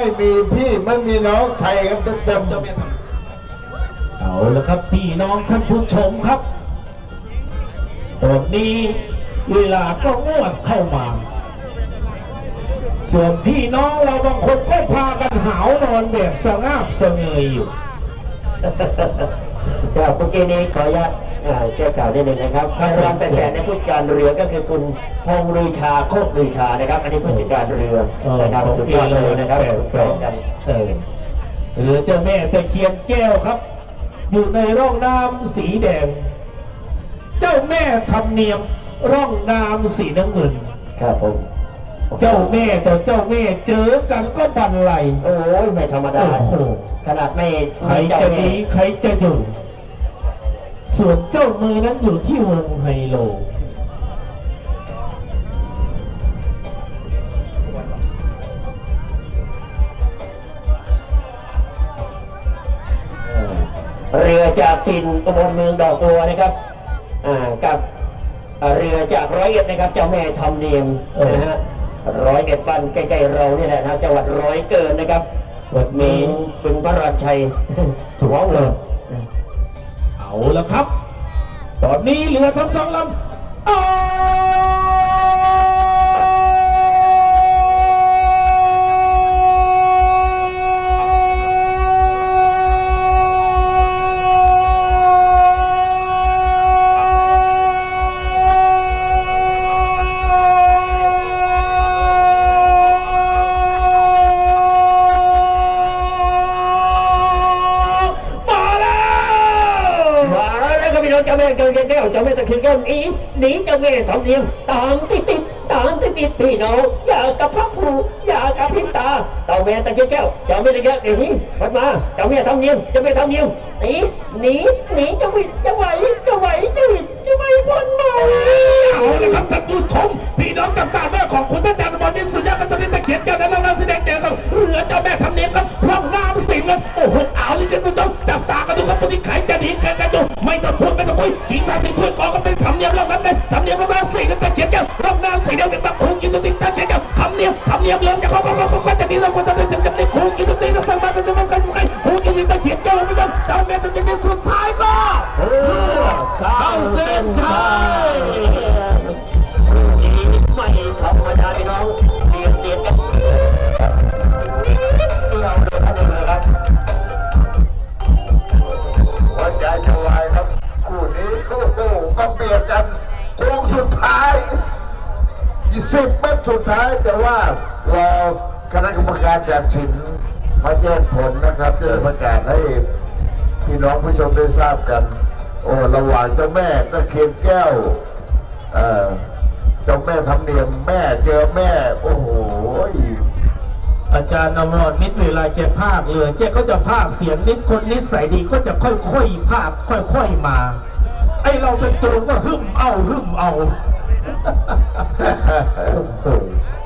ไม่มีพี่ไม่มีน้องใส่กันเต็มเจ้าแม่ทำเอาละครับพี่น้องท่านผู้ชมครับตอนนี้เวลาก็งวดเข้ามา ส่วนพี่น้องเราบางคนก็พากันหาวนอนแบบสงาบเสงยอยู่ ครับเมื่อกี้นี้ขออนุญาตอ่าแก้ข่าวนิดนึงนะครับใครรับแต่แต่ในผู้จัดการเรือก็คือคุณพงษ์ลือชาโคตรลือชานะครับ อันนี้ผู้จัดการเรือเออนะครับของสุดพี่ยอดเลเลยยนะครับแปดสุดสยอองดกันเออหรือเจ้าแม่ตะเคียนแก้วครับ อยู่ในร่องน้ำสีแดง เจ้าแม่ทำเนียมร่องน้ำสีน้ำเงินครับผม เจ้าแม่ต่อเจ้าแม่เจอกันก็บันไหลโอ้ยไม่ธรรมดาโอ้โหขนาดไม่ใครไม่เจ้าจะหแม่นีใครจะอยู่ ส่วนเจ้ามือนั้นอยู่ที่วงไฮโลเรือจากจินอุบลเมืองดอกบัวนะครับอ่ากับอ่าเรือจากร้อยเอ็ดนะครับเจ้าแม่ทำเนียมเออนะฮะ ร้อยเอ็ดบ้านใกล้ๆเรานี่แหละนะจังหวัดร้อยเกินนะครับวัดมีคุณพระราชัยถูกหัวเลเงิยนเอาละครับ ตอนนี้เหลือทั้งสองลำ เจ้าแม่เจ้าแม่แก้วเจ้าแม่ตะเคียนแก้วหนีหนีเจ้าแม่ทำเนียมตามติดติดตามติดติดพี่น้องอย่ากับพระผูอย่ากับพริบตาเจ้าแม่ตะเคียนแก้วเจ้าแม่ตะเคียนเดี๋ยวนี้มันมาเจ้าแม่ทำเนียมเจ้าแม่ทำเนียมหนีหนีหนีเจ้าวิเจ้าไหวจ้าไหวจ้าวิเจ้าไหวพ้นมาเอาละครับท่านผู้ชมพี่น้องต่างๆแม่ของคุณท่านอาจารย์บอลนิสุดยอดกันตอนนี้ตะเขียนเจ้านั้นเราแสดงเจอครับเรือเจ้าแม่ทำเนียมครับ ครับ โอ้โหเอาเลยท่านผู้ชมจับตากันดูครับวันนี้ใครจะหนีใครจะอยู่ไม่ต้องพูดไม่ต้องคุยกินทางที่ถ้วยกอก็เป็นทำเนียมร่องน้ำเลยทำเนียมร่องน้ำสิงห์ตะเขียนเจ้ารองน้ำสิงห์เดียวกันตะคุกินตัวติดตะเขียนเจ้าทำเนียมทำเนียมเริ่มจะเขาเขาเขาเขาจะหนีเราคนจะจะจะจะคุกินตัวติดแล้วสั่งมาเป็นจะมันกันใครคุกินตะเขียนเจ้าไม่ต้องเจ้าแม่ตะเขียนสุดท้ายก็เออเข้าเส้นชัย โหก็เบียดกันโค้งสุดท้ายสิบเมตรสุดท้ายแต่ว่าเรอคณะกรรมการตัดสินมาแจ้งผลนะครับจะประกาศให้พี่น้องผู้ชมได้ทราบกัน โอ้ระหว่างเจ้าแม่ตะเคียนแก้วเอ่อเจ้าแม่ทำเนียมแม่เจอแม่ โอ้โหอาจารย์นวรนิดเวลาแกภาคเรือแกก็จะภาคเสียงนิดคนนิดใส่ดีก็จะค่อยๆภาคค่อย ๆมา ไอเราเป็นตัวก็หึมเอาหึมเอา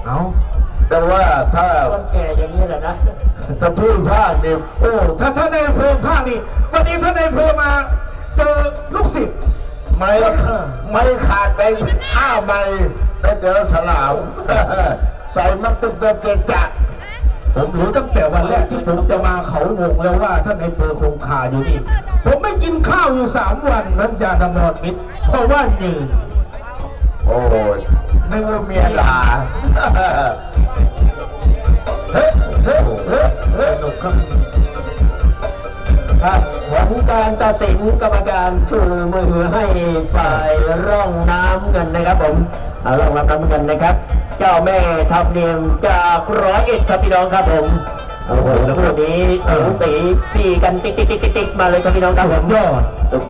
เอาแต่ว่าถ้าคนแก่อย่างนี้แหละนะถ้าพูดพลาดเนี่ยโอ้ถ้าท่านในอำเภอภาคนี่วันนี้ท่านในอำเภอมาเจอลูกศิษย์ไม่ไม่ขาดไปห้าใบแต่เจอสลามใส่มันเต็มเต็มเกจะ ผมรู้ตั้งแต่วันแรกที่ผมจะมาเขาวงแล้วว่าท่านในอำเภอคงคาอยู่นี่ ผมไม่กินข้าวอยู่สามวันนั้นยาจารย์นวรนิดเพราะว่าหนึ่งโอ้ยนึกว่าเมียลา กรรมการชูมือให้ฝ่ายร่องน้ำเงินนะครับผมเอาร่องน้ำเงินนะครับ เจ้าแม่ทับเนียมจากร้อยเอ็ดครับพี่น้องครับผมโอ้โหคู่นี้สูสีพี่กันติ๊กติ๊กติ๊กติ๊กมาเลยครับพี่น้องครับผมยอด